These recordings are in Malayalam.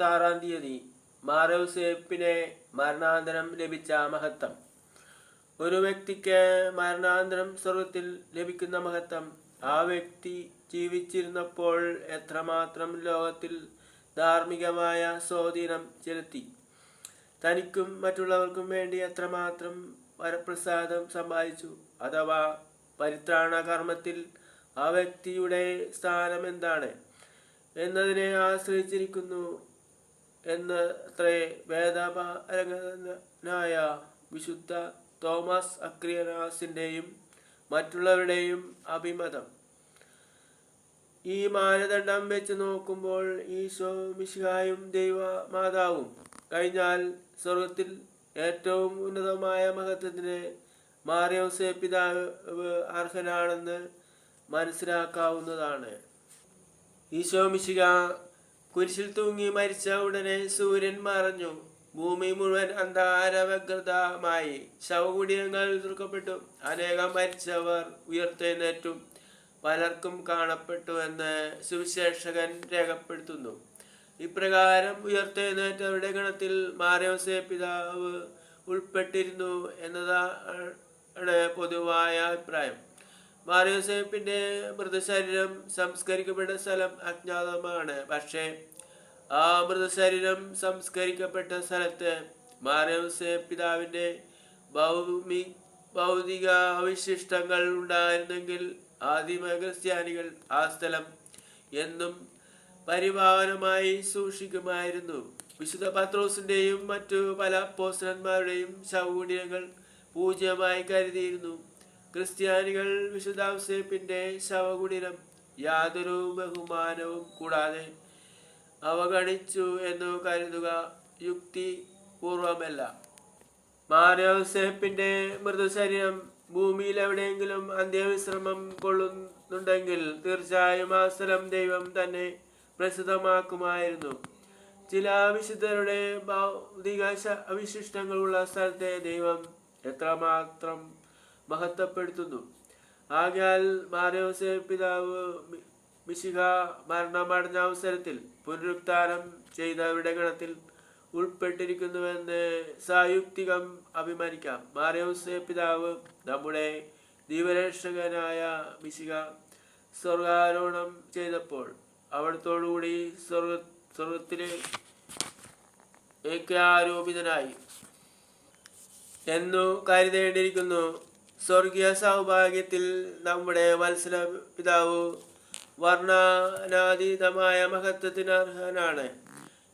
ഇരുപത്തി ആറാം തീയതി മാറോസേപ്പിനെ മരണാന്തരം ലഭിച്ച മഹത്വം. ഒരു വ്യക്തിക്ക് മരണാന്തരം സ്വർഗത്തിൽ ലഭിക്കുന്ന മഹത്വം. ആ വ്യക്തി ജീവിച്ചിരുന്നപ്പോൾ എത്രമാത്രം ലോകത്തിൽ ധാർമ്മികമായ സ്വാധീനം ചെലുത്തി. തനിക്കും മറ്റുള്ളവർക്കും വേണ്ടി എത്രമാത്രം വരപ്രസാദം സമ്പാദിച്ചു. അഥവാ പരിത്രാണ കർമ്മത്തിൽ ആ വ്യക്തിയുടെ സ്ഥാനം എന്താണ് എന്നതിനെ ആശ്രയിച്ചിരിക്കുന്നു. എന്ന് അത്രേ വേദപാരംഗനായ വിശുദ്ധ തോമസ് അക്രിയനാസിന്റെയും മറ്റുള്ളവരുടെയും അഭിമതം. ഈ മാനദണ്ഡം വെച്ച് നോക്കുമ്പോൾ ഈശോ മിശിഹായും ദൈവ മാതാവും കഴിഞ്ഞാൽ സ്വർഗത്തിൽ ഏറ്റവും ഉന്നതമായ മഹത്വത്തിന് മാറിയോസെ പിതാവ് അർഹനാണെന്ന് മനസ്സിലാക്കാവുന്നതാണ്. ഈശോ മിശിക കുരിശിൽ തൂങ്ങി മരിച്ച ഉടനെ സൂര്യൻ മറഞ്ഞു. ഭൂമി മുഴുവൻ അന്ധാരവ്യഗ്രതമായി ശവകുടീരങ്ങൾ തുറക്കപ്പെട്ടു. അനേകം മരിച്ചവർ ഉയർത്തെഴുന്നേറ്റും. പലർക്കും കാണപ്പെട്ടു എന്ന് സുവിശേഷകൻ രേഖപ്പെടുത്തുന്നു. ഇപ്രകാരം ഉയർത്തെഴുന്നേറ്റവരുടെ ഗണത്തിൽ മാറിയോസെ പിതാവ് ഉൾപ്പെട്ടിരുന്നു എന്നതാണ് പൊതുവായ അഭിപ്രായം. മാറിയോസേപ്പിന്റെ മൃതശരീരം സംസ്കരിക്കപ്പെട്ട സ്ഥലം അജ്ഞാതമാണ്. പക്ഷേ ആ മൃതശരീരം സംസ്കരിക്കപ്പെട്ട സ്ഥലത്ത് മാറിയോസേ പിതാവിന്റെ ഭൗമി ഭൗതിക അവശിഷ്ടങ്ങൾ ഉണ്ടായിരുന്നെങ്കിൽ ആദിമ ക്രിസ്ത്യാനികൾ ആ സ്ഥലം എന്നും പരിപാവനമായി സൂക്ഷിക്കുമായിരുന്നു. വിശുദ്ധ പത്രോസിന്റെയും മറ്റു പല പോസ്റ്റന്മാരുടെയും ശവകുടീരങ്ങൾ പൂജ്യമായി കരുതിയിരുന്നു. ക്രിസ്ത്യാനികൾ വിശുദ്ധ ഔസേപ്പിന്റെ ശവകുടീരം യാതൊരു ബഹുമാനവും കൂടാതെ അവഗണിച്ചു എന്ന് കരുതുക യുക്തി പൂർവമല്ല മാരൗസേപ്പിന്റെ മൃതശരീരം ഭൂമിയിൽ എവിടെയെങ്കിലും അന്ത്യവിശ്രമം കൊള്ളുന്നുണ്ടെങ്കിൽ തീർച്ചയായും ആ സ്ഥലം ദൈവം തന്നെ പ്രസിദ്ധമാക്കുമായിരുന്നു. ചില വിശുദ്ധരുടെ ഭൗതിക അവശിഷ്ടങ്ങളുള്ള സ്ഥലത്തെ ദൈവം എത്രമാത്രം മഹത്വപ്പെടുത്തുന്നു. ആകയാൽ മാരവസെ പിതാവ് മിശിഹ മരണമടഞ്ഞ അവസരത്തിൽ പുനരുദ്ധാരം ചെയ്തവരുടെ ഗണത്തിൽ ഉൾപ്പെട്ടിരിക്കുന്നുവെന്ന് സായുക്തികം അഭിമാനിക്കാം. മാരവസെ പിതാവ് നമ്മുടെ ദീപരക്ഷകനായ മിശിഹ സ്വർഗാരോഹണം ചെയ്തപ്പോൾ അവിടത്തോടുകൂടി സ്വർഗ സ്വർഗത്തിലെ ഏകാരോപിതനായി. എന്നു കരുതേണ്ടിയിരിക്കുന്നു. സ്വർഗീയ സൗഭാഗ്യത്തിൽ നമ്മുടെ വത്സല പിതാവ് വർണാനാതീതമായ മഹത്വത്തിന് അർഹനാണ്.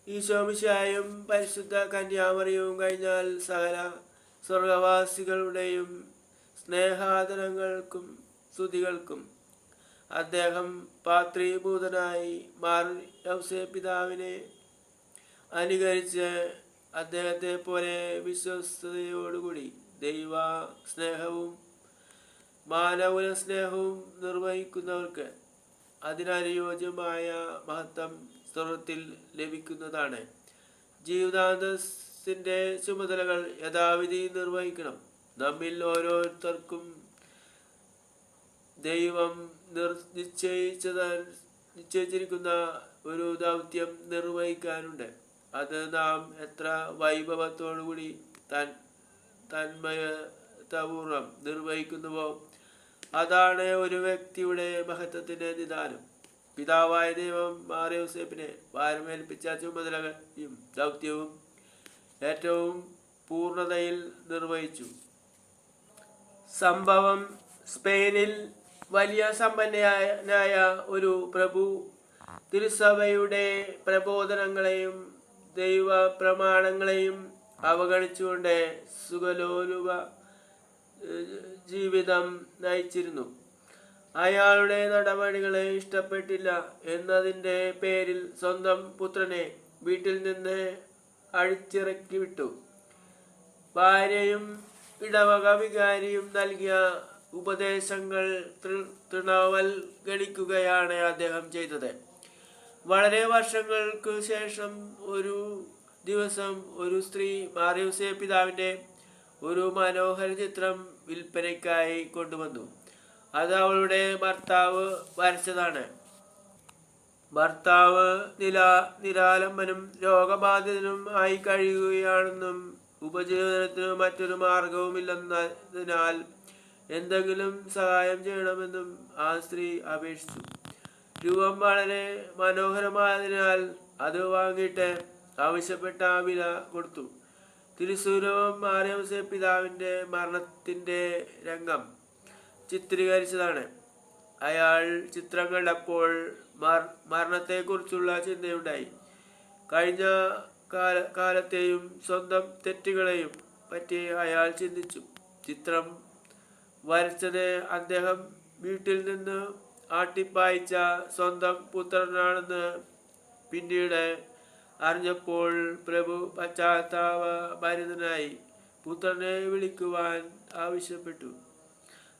ഈശോമിശായും പരിശുദ്ധ കന്യാമറിയവും കഴിഞ്ഞാൽ സകല സ്വർഗവാസികളുടെയും സ്നേഹാദരങ്ങൾക്കും സ്തുതികൾക്കും അദ്ദേഹം പാത്രീഭൂതനായി മാറി പിതാവിനെ അനുകരിച്ച് അദ്ദേഹത്തെ പോലെ വിശ്വസ്തയോടുകൂടി ദൈവ സ്നേഹവും മാനവന സ്നേഹവും നിർവഹിക്കുന്നവർക്ക് അതിനനുയോജ്യമായ മഹത്വം സ്വർഗത്തിൽ ലഭിക്കുന്നതാണ്. ജീവിതാന്തസ്സിന്റെ ചുമതലകൾ യഥാവിധി നിർവഹിക്കണം. നമ്മിൽ ഓരോരുത്തർക്കും ദൈവം നിർ നിശ്ചയിച്ചത നിശ്ചയിച്ചിരിക്കുന്ന ഒരു ദൗത്യം നിർവഹിക്കാനുണ്ട്. അത് നാം എത്ര വൈഭവത്തോടുകൂടി തൻ തന്മയതപൂർവം നിർവഹിക്കുന്നുവോ? അതാണ് ഒരു വ്യക്തിയുടെ മഹത്വത്തിന്റെ നിദാനം. പിതാവായ ദൈവം മാറിയോസേപ്പിനെ ഭാരമേൽപ്പിച്ച ചുമതലയും ദൗത്യവും ഏറ്റവും പൂർണതയിൽ നിർവഹിച്ചു. സംഭവം സ്പെയിനിൽ വലിയ സമ്പന്നയായ ഒരു പ്രഭു തിരുസഭയുടെ പ്രബോധനങ്ങളെയും ദൈവ പ്രമാണങ്ങളെയും അവഗണിച്ചുകൊണ്ട് സുഖലോലുപ ജീവിതം നയിച്ചിരുന്നു. അയാളുടെ നടപടികളെ ഇഷ്ടപ്പെട്ടില്ല എന്നതിന്റെ പേരിൽ സ്വന്തം പുത്രനെ വീട്ടിൽ നിന്ന് അഴിച്ചിറക്കി വിട്ടു. ഭാര്യയും ഇടവക വികാരിയും നൽകിയ ഉപദേശങ്ങൾ തൃ- തൃണവൽഗണിക്കുകയാണ് അദ്ദേഹം ചെയ്തത്. വളരെ വർഷങ്ങൾക്ക് ശേഷം ഒരു ദിവസം ഒരു സ്ത്രീ മാറിയൂസേ പിതാവിന്റെ ഒരു മനോഹര ചിത്രം വിൽപ്പനയ്ക്കായി കൊണ്ടുവന്നു. അത് അവളുടെ ഭർത്താവ് വരച്ചതാണ്. ഭർത്താവ് നിലാ നിരാലംബനും രോഗബാധിതനും ആയി കഴിയുകയാണെന്നും ഉപജീവനത്തിന് മറ്റൊരു മാർഗവുമില്ലെന്നതിനാൽ എന്തെങ്കിലും സഹായം ചെയ്യണമെന്നും ആ സ്ത്രീ അപേക്ഷിച്ചു. രൂപം വളരെ മനോഹരമായതിനാൽ അത് വാങ്ങിയിട്ട് ആവശ്യപ്പെട്ട വില കൊടുത്തു. തിരുസൂരവും ആരോസെ പിതാവിന്റെ മരണത്തിന്റെ രംഗം ചിത്രീകരിച്ചതാണ്. അയാൾ ചിത്രം കണ്ടപ്പോൾ മരണത്തെക്കുറിച്ചുള്ള ചിന്തയുണ്ടായി. കഴിഞ്ഞ കാല കാലത്തെയും സ്വന്തം തെറ്റുകളെയും പറ്റി അയാൾ ചിന്തിച്ചു. ചിത്രം വരച്ചത് അദ്ദേഹം വീട്ടിൽ നിന്ന് ആട്ടിപ്പായിച്ച സ്വന്തം പുത്രനാണെന്ന് പിന്നീട് അറിഞ്ഞപ്പോൾ പ്രഭു പശ്ചാത്താപ ഭരിതനായി പുത്രനെ വിളിക്കുവാൻ ആവശ്യപ്പെട്ടു.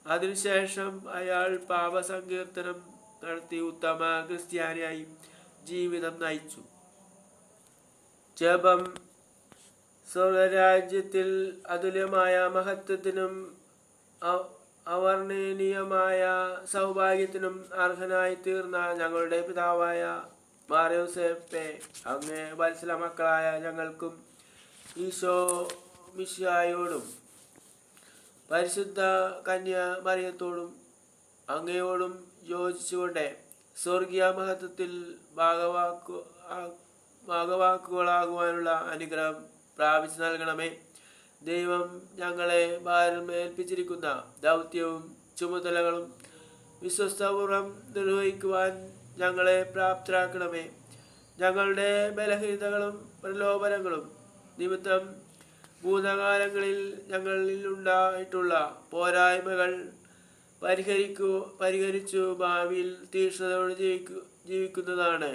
അതിനുശേഷം അയാൾ പാപസങ്കീർത്തനം നടത്തി ഉത്തമ ക്രിസ്ത്യാനിയായി ജീവിതം നയിച്ചു. ജപം സ്വർഗരാജ്യത്തിൽ അതുല്യമായ മഹത്വത്തിനും അവർണീയമായ സൗഭാഗ്യത്തിനും അർഹനായി തീർന്ന ഞങ്ങളുടെ പിതാവായ അങ്ങേ വത്സല മക്കളായ ഞങ്ങൾക്കും ഈശോ മിശിയായോടും പരിശുദ്ധ കന്യ മറിയത്തോടും അങ്ങയോടും യോജിച്ചുകൊണ്ട് സ്വർഗീയ മഹത്വത്തിൽ ഭാഗവാക്കു ഭാഗവാക്കുകളാകുവാനുള്ള അനുഗ്രഹം പ്രാപിച്ചു നൽകണമേ. ദൈവം ഞങ്ങളെ ഭാരം ഏൽപ്പിച്ചിരിക്കുന്ന ദൗത്യവും ചുമതലകളും വിശ്വസ്തപൂർവം നിർവഹിക്കുവാൻ ഞങ്ങളെ പ്രാപ്തരാക്കണമേ. ഞങ്ങളുടെ ബലഹീനതകളും പ്രലോഭനങ്ങളും നിമിത്തം ഭൂതകാലങ്ങളിൽ ഞങ്ങളിൽ ഉണ്ടായിട്ടുള്ള പോരായ്മകൾ പരിഹരിക്കു പരിഹരിച്ചു ഭാവിയിൽ തീക്ഷ്ണതയോടെ ജീവിക്കു ജീവിക്കുന്നതാണ്.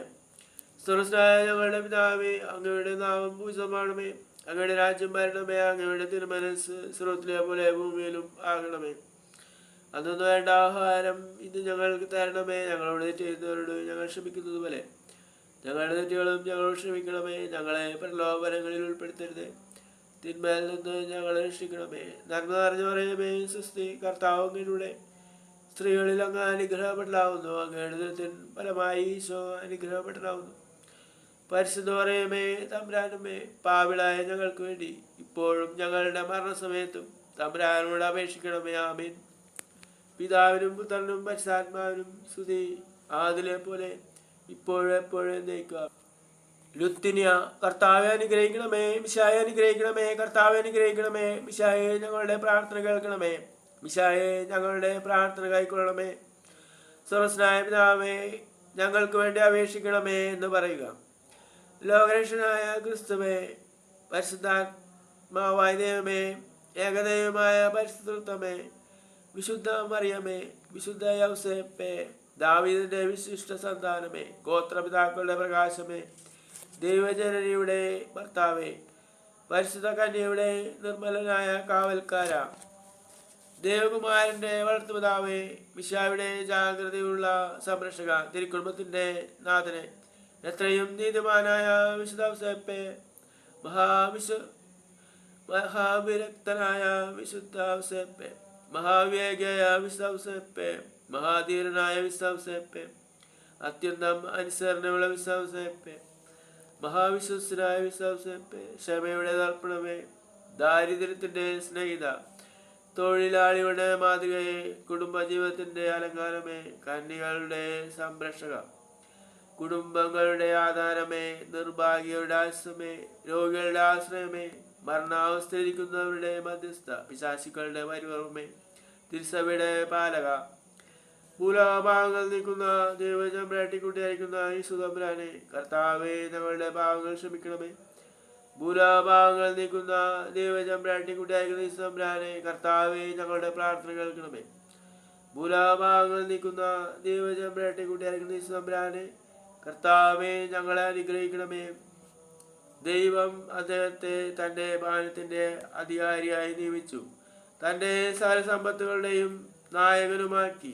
സ്വർഗസ്നായ ഞങ്ങളുടെ പിതാവേ അങ്ങയുടെ നാമം പൂജിതമാണമേ അങ്ങയുടെ രാജ്യം ഭരണമേ അങ്ങയുടെ തിരുമനസ് സ്രോത്തിലെ പോലെ ഭൂമിയിലും ആകണമേ. അതൊന്നും വേണ്ട ആഹാരം. ഇത് ഞങ്ങൾക്ക് തരണമേ. ഞങ്ങളോട് ചെയ്യുന്നവരോട് ഞങ്ങൾ ക്ഷമിക്കുന്നത് പോലെ ഞങ്ങളുടെ തെറ്റുകളും ഞങ്ങളോട് ക്ഷമിക്കണമേ. ഞങ്ങളെ പ്രലോഭനങ്ങളിൽ ഉൾപ്പെടുത്തരുത്. തിന്മയിൽ നിന്ന് ഞങ്ങളെ രക്ഷിക്കണമേ. നന്മ നിറഞ്ഞു പറയണമേ സുസ്തി കർത്താവിലൂടെ സ്ത്രീകളിൽ അങ്ങ് അനുഗ്രഹപ്പെടലാവുന്നു. അങ്ങയുടെ ദുരിതത്തിൻ ഫലമായി ഈശോ അനുഗ്രഹപ്പെടലാവുന്നു. പരിശുദ്ധ പറയമേ തമ്പുരാനുമേ പാവിളായ ഞങ്ങൾക്ക് വേണ്ടി ഇപ്പോഴും ഞങ്ങളുടെ മരണസമയത്തും തമ്പുരാനോട് അപേക്ഷിക്കണമേ. ആമീൻ. പിതാവിനും പുത്രനും പരിശുദ്ധാത്മാവിനും സ്തുതി. ആദിലെ പോലെ ഇപ്പോഴും എപ്പോഴും എന്നേക്കുക ലുത്തിനിയ കർത്താവെ അനുഗ്രഹിക്കണമേ. മിശായെ അനുഗ്രഹിക്കണമേ. കർത്താവെ അനുഗ്രഹിക്കണമേ. മിശായെ ഞങ്ങളുടെ പ്രാർത്ഥന കേൾക്കണമേ. മിശായെ ഞങ്ങളുടെ പ്രാർത്ഥന കൈക്കൊള്ളണമേ. സ്വർസ്നായ പിതാവേ ഞങ്ങൾക്ക് വേണ്ടി അപേക്ഷിക്കണമേ എന്ന് പറയുക. ലോകരക്ഷനായ ക്രിസ്തുവേ പരിശുദ്ധാത്മാവായ ദൈവമേ ഏകദൈവമായ പരിശുദ്ധമേ വിശുദ്ധ മറിയമേ വിശുദ്ധ യൗസേപ്പേ ദാവീദിന്റെ വിശിഷ്ട സന്താനമേ ഗോത്രപിതാക്കളുടെ പ്രകാശമേ ദൈവജനനിയുടെ ഭർത്താവേ പരിശുദ്ധ കന്യയുടെ നിർമ്മലനായ കാവൽക്കാര ദേവകുമാരന്റെ വളർത്തുപിതാവേ വിശാവിടെ ജാഗ്രതയുള്ള സംരക്ഷക തിരുക്കുടുംബത്തിന്റെ നാഥനെ എത്രയും നീതിമാനായ വിശുദ്ധ മഹാവിശു മഹാവിരക്തനായ വിശുദ്ധ മഹാവേഗയായ വിശ്വാസപ്പെ മഹാധീരനായ വിശ്വാസപ്പെ അത്യന്തം അനുസരണമുള്ള വിശ്വാസപ്പെ മഹാവിശ്വസ്തനായ വിശ്വാസപ്പെ ക്ഷമയുടെ തർപ്പണമേ ദാരിദ്ര്യത്തിന്റെ സ്നേഹിത തൊഴിലാളിയുടെ മാതൃകയെ കുടുംബജീവിതത്തിന്റെ അലങ്കാരമേ കന്യകളുടെ സംരക്ഷക കുടുംബങ്ങളുടെ ആധാരമേ നിർഭാഗ്യയുടെ ആശ്രമേ രോഗികളുടെ ആശ്രയമേ മരണാവസ്ഥയിരിക്കുന്നവരുടെ മധ്യസ്ഥ പിശാശുക്കളുടെ പരിവർമ്മേ തിരുസഭയുടെ പാലക. മൂലഭാഗങ്ങൾ നിൽക്കുന്ന ദൈവജം പ്രാട്ടിക്കുട്ടിയായിരിക്കുന്ന ഈ കർത്താവെ ഞങ്ങളുടെ ഭാഗങ്ങൾ ക്ഷമിക്കണമേ. മൂലഭാഗങ്ങൾ നിൽക്കുന്ന ദൈവജം പ്രാട്ടിക്കുട്ടിയായിരിക്കുന്ന ഈ കർത്താവെ ഞങ്ങളുടെ പ്രാർത്ഥന കേൾക്കണമേ. മൂലഭാഗങ്ങൾ നിൽക്കുന്ന ദൈവജം പ്രാട്ടിക്കുട്ടിയായിരിക്കുന്ന ഈ കർത്താവെ ഞങ്ങളെ അനുഗ്രഹിക്കണമേ. ദൈവം അദ്ദേഹത്തെ തന്റെ ഭവനത്തിന്റെ അധികാരിയായി നിയമിച്ചു. തന്റെ സമ്പത്തുകളുടെയും നായകനുമാക്കി.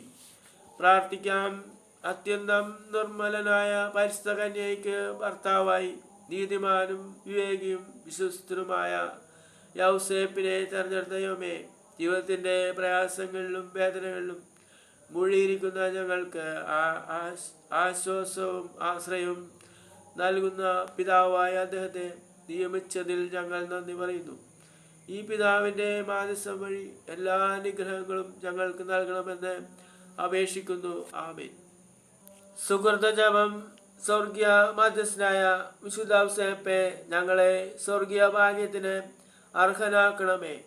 പ്രാർത്ഥിക്കാം. അത്യന്തം നിർമ്മലനായ പരിശുദ്ധ കന്യയ്ക്ക് ഭർത്താവായി നീതിമാനും വിവേകിയും വിശ്വസ്തനുമായ യൗസേപ്പിനെ തെരഞ്ഞെടുത്ത ദൈവമേ ജീവിതത്തിന്റെ പ്രയാസങ്ങളിലും വേദനകളിലും മുഴിയിരിക്കുന്ന ഞങ്ങൾക്ക് ആശ്വാസവും ആശ്രയവും നൽകുന്ന പിതാവായ അദ്ദേഹത്തെ നിയമിച്ചതിൽ ഞങ്ങൾ നന്ദി പറയുന്നു. ഈ പിതാവിന്റെ മാനസം വഴി എല്ലാ അനുഗ്രഹങ്ങളും ഞങ്ങൾക്ക് നൽകണമെന്ന് അപേക്ഷിക്കുന്നു. ആമേൻ. സുഹൃത ജപം സ്വർഗീയ മധ്യസ്ഥനായ വിശുദ്ധാംസേപ്പെ ഞങ്ങളെ സ്വർഗീയ ഭാഗ്യത്തിന് അർഹനാക്കണമേ.